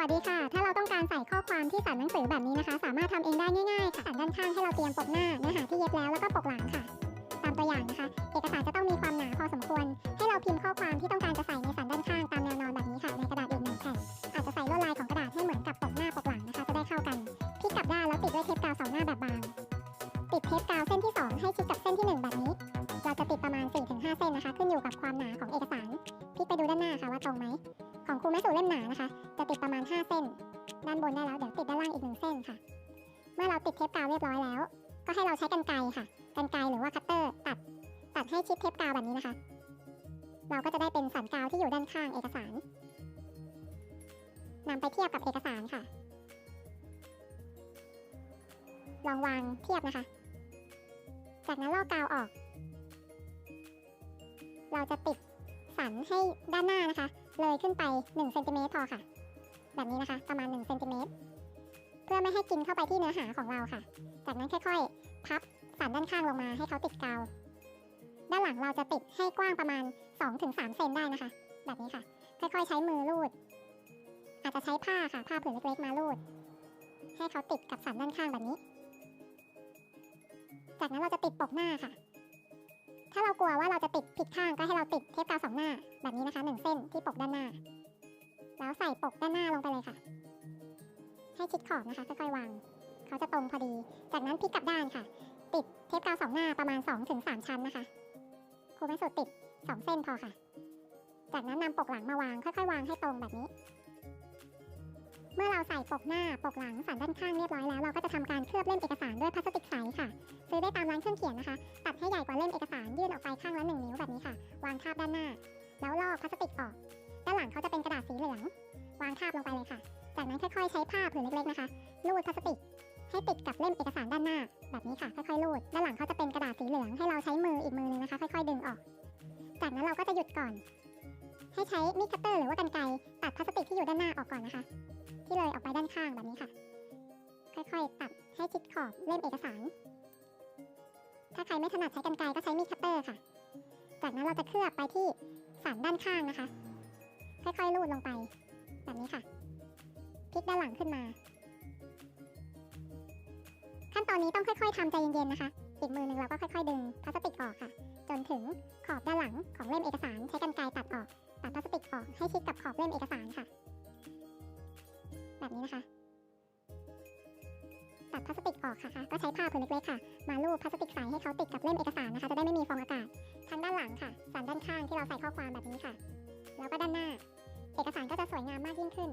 วัสดีค่ะ ถ้าเราต้องการใส่ข้อความที่สันหนังสือแบบนี้นะคะ สามารถทำเองได้ง่ายๆค่ะสันด้านข้างให้เราเตรียมปกหน้าเนื้อหาที่เย็บแล้วแล้วก็ปกหลังค่ะ ตามตัวอย่างนะคะ เอกสารจะต้องมีความหนาพอสมควร ให้เราพิมพ์ข้อความที่ต้องการจะใส่ในสันด้านข้างตามแนวนอนแบบนี้ค่ะ ในกระดาษอีกหนึ่งแผ่นอาจจะใส่ลวดลายของกระดาษให้เหมือนกับปกหน้าปกหลังนะคะ จะได้เข้ากันพลิกกลับด้านแล้วติดด้วยเทปกาวสองหน้าแบบบางติดเทปกาวเส้นที่สองให้ชิดกับเส้นที่หนึ่งแบบนี้ เราจะติดประมาณ 4-5 เส้นนะคะ ขึ้นอยู่กับความหนาของเอกสาร รงไหม ของครูแม่สู่เล่มหนานะคะ จะติดประมาณ 5 เส้น ด้านบนได้แล้วเดี๋ยวติดด้านล่างอีกหนึ่งเส้นค่ะ เมื่อเราติดเทปกาวเรียบร้อยแล้ว ก็ให้เราใช้กรรไกรค่ะกรรไกรหรือว่าคัตเตอร์ตัด ตัดให้ชิดเทปกาวแบบนี้นะคะ เราก็จะได้เป็นสันกาวที่อยู่ด้านข้างเอกสารนำไปเทียบกับเอกสารค่ะ ลองวางเทียบนะคะ จากนั้นลอกกาวออก เราจะติดสันให้ด้านหน้านะคะ เลยขึ้นไป1เซนติเมตรพอค่ะ แบบนี้นะคะ ประมาณ1เซนติเมตรเพื่อไม่ให้กินเข้าไปที่เนื้อหาของเราค่ะ จากนั้นค่อยๆ พับสันด้านข้างลงมาให้เขาติดกาว ด้านหลังเราจะติดให้กว้างประมาณ 2-3 เซนได้นะคะ แบบนี้ค่ะ ค่อยๆ ใช้มือลูด อาจจะใช้ผ้าค่ะ ผ้าผืนเล็กๆ มาลูด ให้เขาติดกับสันด้านข้างแบบนี้ จากนั้นเราจะติดปกหน้าค่ะ ถ้าเรากลัวว่าเราจะติดผิดข้างก็ให้เราติดเทปกาวสองหน้า แบบนี้นะคะหนึ่งเส้นที่ปกด้านหน้า แล้วใส่ปกด้านหน้าลงไปเลยค่ะ ให้ชิดขอบนะคะค่อยๆวางเขาจะตรงพอดี จากนั้นพลิกกลับด้านค่ะ ติดเทปกาวสองหน้าประมาณ2-3ถึงชั้นนะคะครูไม่สุดติด2เส้นพอค่ะ จากนั้นนำปกหลังมาวางค่อยๆ วางให้ตรงแบบนี้ เมื่อเราใส่ปกหน้าปกหลังสันด้านข้างเรียบร้อยแล้ว เราก็จะทำการเคลือบเล่มเอกสารด้วยพลาสติกใสค่ะ ซื้อได้ตามร้านเครื่องเขียนนะคะ ตัดให้ใหญ่กว่าเล่มเอกสารยื่นออกไปข้างละหนึ่งนิ้วแบบนี้ค่ะ วางทาบด้านหน้า แล้วลอกพลาสติกออก ด้านหลังเขาจะเป็นกระดาษสีเหลือง วางทาบลงไปเลยค่ะ จากนั้นค่อยๆใช้ผ้าผืนเล็กๆนะคะลูดพลาสติก ให้ติดกับเล่มเอกสารด้านหน้า แบบนี้ค่ะ ค่อยๆลูดด้านหลังเขาจะเป็นกระดาษสีเหลืองให้เราใช้มืออีกมือนึงนะคะ ค่อยๆดึงออก จากนั้นเราก็จะหยุดก่อน ให้ใช้มีดคัตเตอร์หรือว่ากรรไกรตัดพลาสติกที่อยู่ด้านหน้าออกก่อนนะคะ ที่เลยออกไปด้านข้างแบบนี้ค่ะ ค่อยๆ ตัดให้ชิดขอบเล่มเอกสาร ถ้าใครไม่ถนัดใช้กรรไกรก็ใช้มีดคัตเตอร์ค่ะ จากนั้นเราจะเคลือบไปที่สันด้านข้างนะคะ ค่อยๆลูดลงไป แบบนี้ค่ะ พลิกด้านหลังขึ้นมา ขั้นตอนนี้ต้องค่อยๆทำใจเย็นๆนะคะอีกมือหนึ่งเราก็ค่อยๆดึงพลาสติกออกค่ะ จนถึงขอบด้านหลังของเล่มเอกสาร ใช้กรรไกรตัดออก ตัดพลาสติกออกให้ชิดกับขอบเล่มเอกสารค่ะ แบบนี้นะคะ ตัดพลาสติกออกค่ะ ก็ใช้ผ้าผืนเล็กๆค่ะ มาลูบพลาสติกใสให้เขาติดกับเล่มเอกสารนะคะ จะได้ไม่มีฟองอากาศ ทางด้านหลังค่ะ สันด้านข้างที่เราใส่ข้อความแบบนี้ค่ะ แล้วก็ด้านหน้า เอกสารก็จะสวยงามมากยิ่งขึ้น